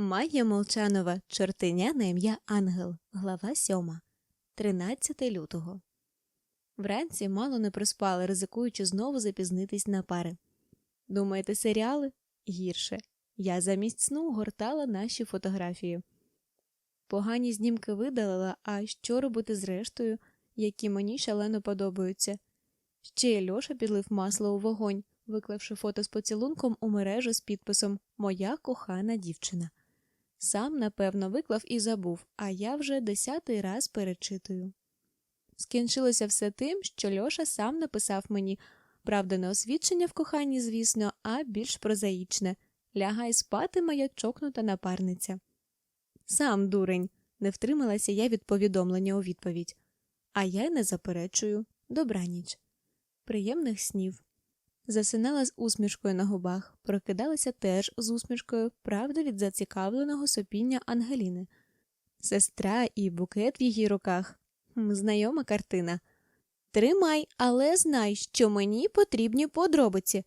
Майя Молчанова, чортиня на ім'я Ангел, глава 7, 13 лютого. Вранці мало не проспали, ризикуючи знову запізнитись на пари. Думаєте, серіали? Гірше. Я замість сну гортала наші фотографії. Погані знімки видалила, а що робити з рештою, які мені шалено подобаються. Ще Льоша підлив масло у вогонь, виклавши фото з поцілунком у мережу з підписом Моя кохана дівчина. Сам, напевно, виклав і забув, а я вже десятий раз перечитую. Скінчилося все тим, що Льоша сам написав мені правда, не освідчення в коханні, звісно, а більш прозаїчне лягай спати, моя чокнута напарниця. Сам дурень, не втрималася я від повідомлення у відповідь. А я не заперечую добраніч. Приємних снів. Засинала з усмішкою на губах, прокидалася теж з усмішкою, правда, від зацікавленого сопіння Ангеліни. Сестра і букет в її руках. Знайома картина. Тримай, але знай, що мені потрібні подробиці.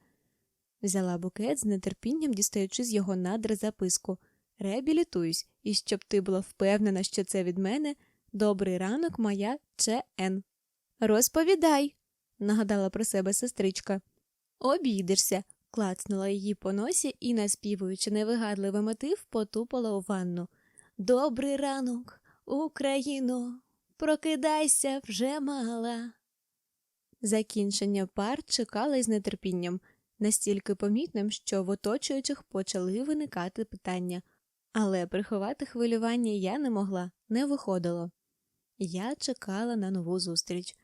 Взяла букет з нетерпінням, дістаючи з його надри записку. Реабілітуюсь, і щоб ти була впевнена, що це від мене, добрий ранок, моя ЧН. Розповідай, нагадала про себе сестричка. Обійдешся, клацнула її по носі і, наспівуючи невигадливий мотив, потупала у ванну. Добрий ранок, Україно, прокидайся вже мала. Закінчення пар чекала із нетерпінням, настільки помітним, що в оточуючих почали виникати питання, але приховати хвилювання я не могла, не виходило. Я чекала на нову зустріч.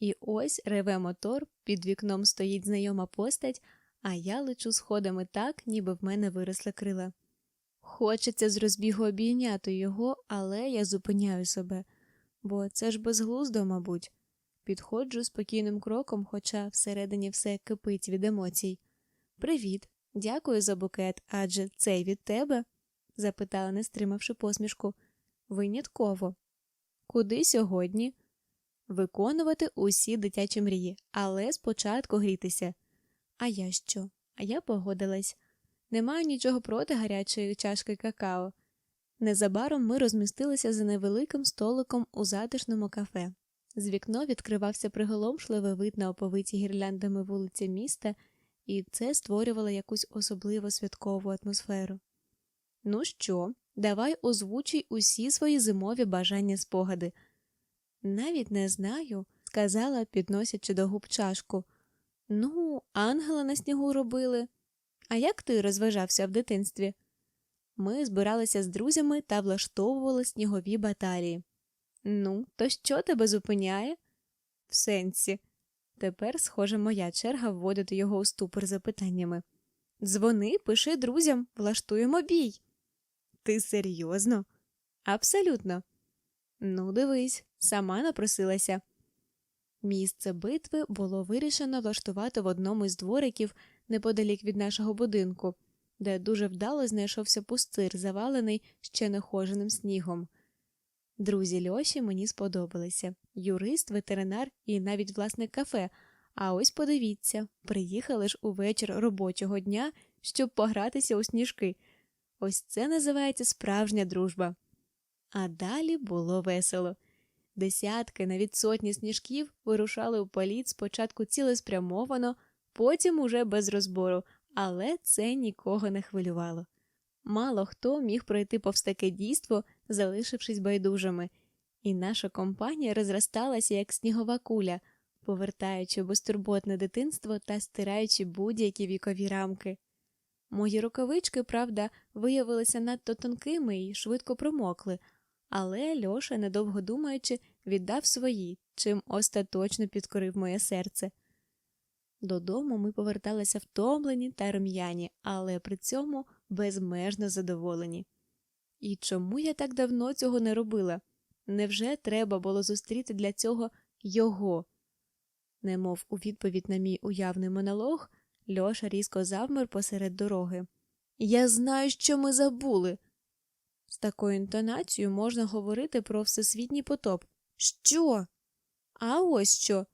І ось реве мотор, під вікном стоїть знайома постать, а я лечу сходами так, ніби в мене виросли крила. Хочеться з розбігу обійняти його, але я зупиняю себе, бо це ж безглуздо, мабуть. Підходжу спокійним кроком, хоча всередині все кипить від емоцій. Привіт, дякую за букет, адже цей від тебе? запитала, не стримавши посмішку. Винятково. Куди сьогодні? Виконувати усі дитячі мрії, але спочатку грітися. А я що? А я погодилась. Не маю нічого проти гарячої чашки какао. Незабаром ми розмістилися за невеликим столиком у затишному кафе. З вікно відкривався приголомшливий вид на оповиті гірляндами вулиці міста, і це створювало якусь особливо святкову атмосферу. Ну що, давай озвучуй усі свої зимові бажання спогади. Навіть не знаю, сказала, підносячи до губ чашку. Ну, ангела на снігу робили. А як ти розважався в дитинстві? Ми збиралися з друзями та влаштовували снігові баталії. Ну, то що тебе зупиняє? В сенсі. Тепер, схоже, моя черга вводити його у ступор запитаннями. Дзвони, пиши друзям, влаштуємо бій. Ти серйозно? Абсолютно. Ну, дивись, сама напросилася. Місце битви було вирішено влаштувати в одному із двориків неподалік від нашого будинку, де дуже вдало знайшовся пустир, завалений ще нехоженим снігом. Друзі Льоші мені сподобалися юрист, ветеринар і навіть власник кафе. А ось подивіться, приїхали ж увечір робочого дня, щоб погратися у сніжки. Ось це називається справжня дружба. А далі було весело. Десятки, навіть сотні сніжків вирушали у політ спочатку цілеспрямовано, потім уже без розбору, але це нікого не хвилювало. Мало хто міг пройти повз таке дійство, залишившись байдужими, і наша компанія розросталася як снігова куля, повертаючи безтурботне дитинство та стираючи будь-які вікові рамки. Мої рукавички, правда, виявилися надто тонкими і швидко промокли, але Льоша, недовго думаючи, віддав свої, чим остаточно підкорив моє серце. Додому ми поверталися втомлені та рум'яні, але при цьому безмежно задоволені. І чому я так давно цього не робила? Невже треба було зустріти для цього його? Немов у відповідь на мій уявний монолог, Льоша різко завмер посеред дороги. Я знаю, що ми забули. З такою інтонацією можна говорити про всесвітній потоп. Що? А ось що.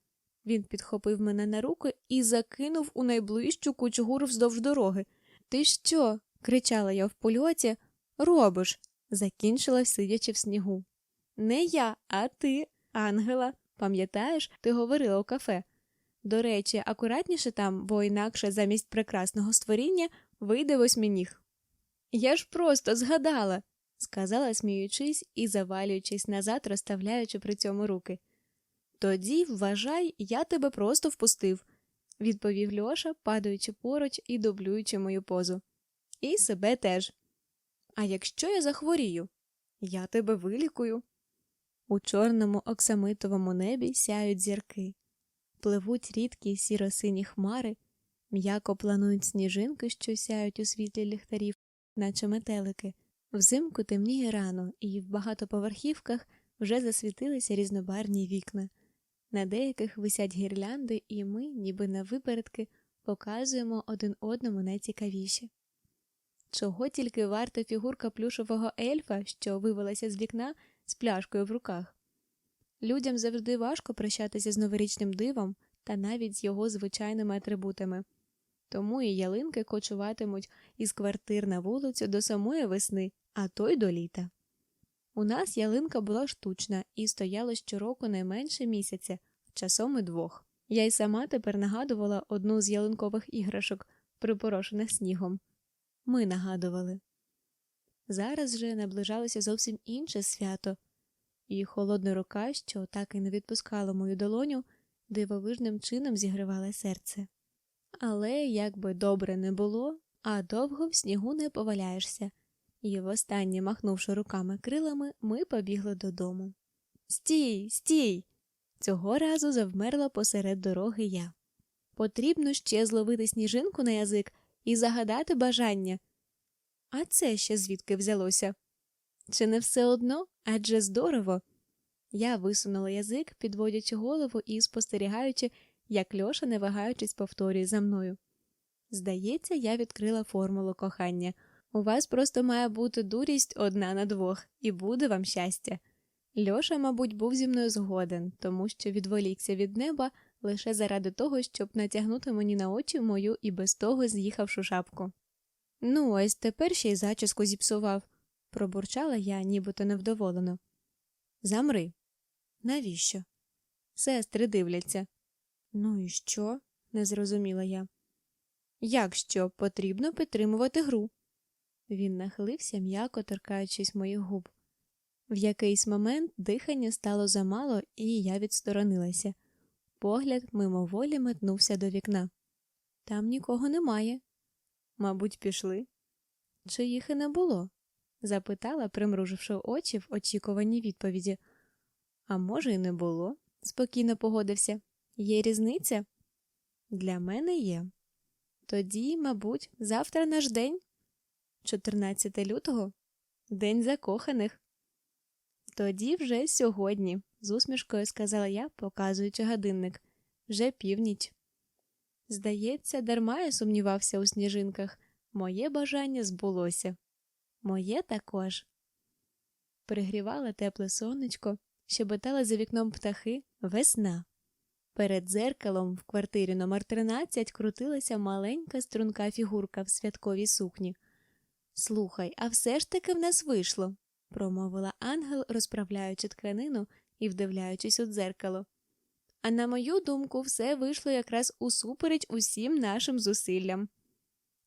Він підхопив мене на руки і закинув у найближчу кучугуру вздовж дороги. Ти що? кричала я в польоті, робиш? закінчила, сидячи в снігу. Не я, а ти, Ангела. Пам'ятаєш, ти говорила у кафе. До речі, акуратніше там, бо інакше замість прекрасного створіння вийде восьмініг. Я ж просто згадала, сказала, сміючись і завалюючись назад, розставляючи при цьому руки. Тоді, вважай, я тебе просто впустив, відповів Льоша, падаючи поруч і дублюючи мою позу. І себе теж. А якщо я захворію, я тебе вилікую. У чорному оксамитовому небі сяють зірки, пливуть рідкі сіро-сині хмари, м'яко планують сніжинки, що сяють у світлі ліхтарів, наче метелики. Взимку темніє рано, і в багатоповерхівках вже засвітилися різнобарні вікна. На деяких висять гірлянди, і ми, ніби на випередки, показуємо один одному найцікавіші. Чого тільки варта фігурка плюшового ельфа, що вивелася з вікна з пляшкою в руках. Людям завжди важко прощатися з новорічним дивом та навіть з його звичайними атрибутами, тому і ялинки кочуватимуть із квартир на вулицю до самої весни, а то й до літа. У нас ялинка була штучна і стояла щороку не менше місяця, часом і двох. Я й сама тепер нагадувала одну з ялинкових іграшок, припорошених снігом. Ми нагадували. Зараз же наближалося зовсім інше свято, і холодна рука, що так і не відпускала мою долоню, дивовижним чином зігрівала серце. Але як би добре не було, а довго в снігу не поваляєшся, і востаннє, махнувши руками крилами, ми побігли додому. Стій, стій! Цього разу завмерла посеред дороги я. Потрібно ще зловити сніжинку на язик і загадати бажання. А це ще звідки взялося? Чи не все одно? Адже здорово. Я висунула язик, підводячи голову і спостерігаючи, як Льоша, не вагаючись, повторює за мною. Здається, я відкрила формулу кохання. У вас просто має бути дурість одна на двох, і буде вам щастя. Льоша, мабуть, був зі мною згоден, тому що відволікся від неба лише заради того, щоб натягнути мені на очі мою і без того з'їхавшу шапку. Ну, ось тепер ще й зачіску зіпсував, пробурчала я, нібито невдоволено. Замри. Навіщо? Сестри дивляться. Ну і що? не зрозуміла я. Як що, потрібно підтримувати гру. Він нахилився, м'яко торкаючись моїх губ. В якийсь момент дихання стало замало, і я відсторонилася. Погляд мимоволі метнувся до вікна. Там нікого немає. Мабуть, пішли. Чи їх і не було? запитала, примруживши очі в очікуванні відповіді. А може, і не було, спокійно погодився. Є різниця? Для мене є. Тоді, мабуть, завтра наш день, 14 лютого, день закоханих. Тоді вже сьогодні, з усмішкою сказала я, показуючи годинник, вже північ. Здається, дарма я сумнівався у сніжинках. Моє бажання збулося. Моє також. Пригрівала тепле сонечко, щебетала за вікном птахи весна. Перед дзеркалом в квартирі номер 13 крутилася маленька струнка фігурка в святковій сукні. Слухай, а все ж таки в нас вийшло, промовила ангел, розправляючи тканину і вдивляючись у дзеркало. А на мою думку, все вийшло якраз усупереч усім нашим зусиллям.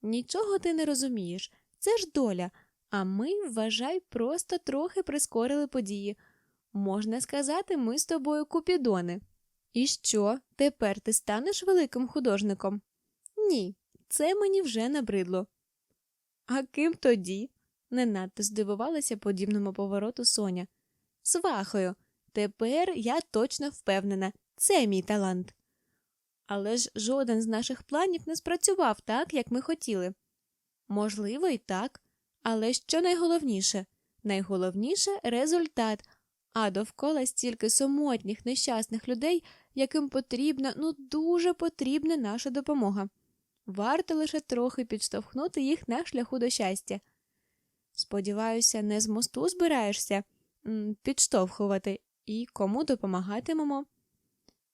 Нічого ти не розумієш, це ж доля, а ми, вважай, просто трохи прискорили події. Можна сказати, ми з тобою купідони. І що, тепер ти станеш великим художником? Ні, це мені вже набридло. А ким тоді? не надто здивувалася подібному повороту Соня. Свахою, тепер я точно впевнена, це мій талант. Але ж жоден з наших планів не спрацював так, як ми хотіли. Можливо, і так, але що найголовніше? Найголовніше результат, а довкола стільки самотніх, нещасних людей, яким потрібна, ну дуже потрібна наша допомога. Варто лише трохи підштовхнути їх на шляху до щастя. Сподіваюся, не з мосту збираєшся підштовхувати і кому допомагатимемо.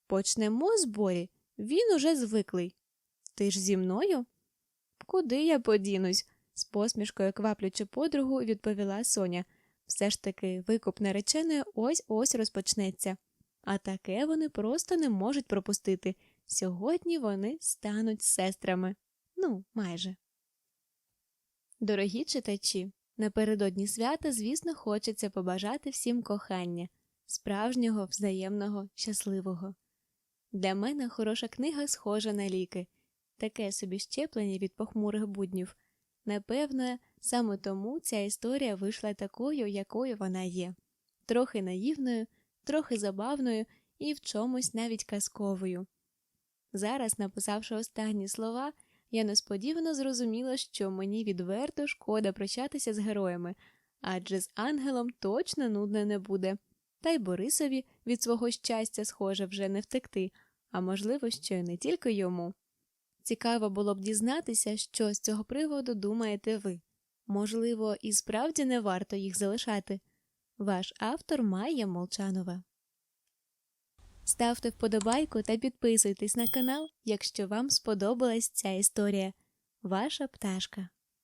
Почнемо з борі, він уже звиклий. Ти ж зі мною? Куди я подінусь? З посмішкою кваплючи подругу, відповіла Соня. Все ж таки, викуп нареченої ось ось розпочнеться. А таке вони просто не можуть пропустити. Сьогодні вони стануть сестрами. Ну, майже. Дорогі читачі, напередодні свята, звісно, хочеться побажати всім кохання, справжнього, взаємного, щасливого. Для мене хороша книга схожа на ліки, таке собі щеплення від похмурих буднів. Напевно, саме тому ця історія вийшла такою, якою вона є, трохи наївною, трохи забавною і в чомусь навіть казковою. Зараз, написавши останні слова, я несподівано зрозуміла, що мені відверто шкода прощатися з героями, адже з ангелом точно нудно не буде, та й Борисові від свого щастя, схоже, вже не втекти, а можливо, що й не тільки йому. Цікаво було б дізнатися, що з цього приводу думаєте ви. Можливо, і справді не варто їх залишати. Ваш автор Майя Молчанова. Ставте вподобайку та підписуйтесь на канал, якщо вам сподобалась ця історія. Ваша пташка.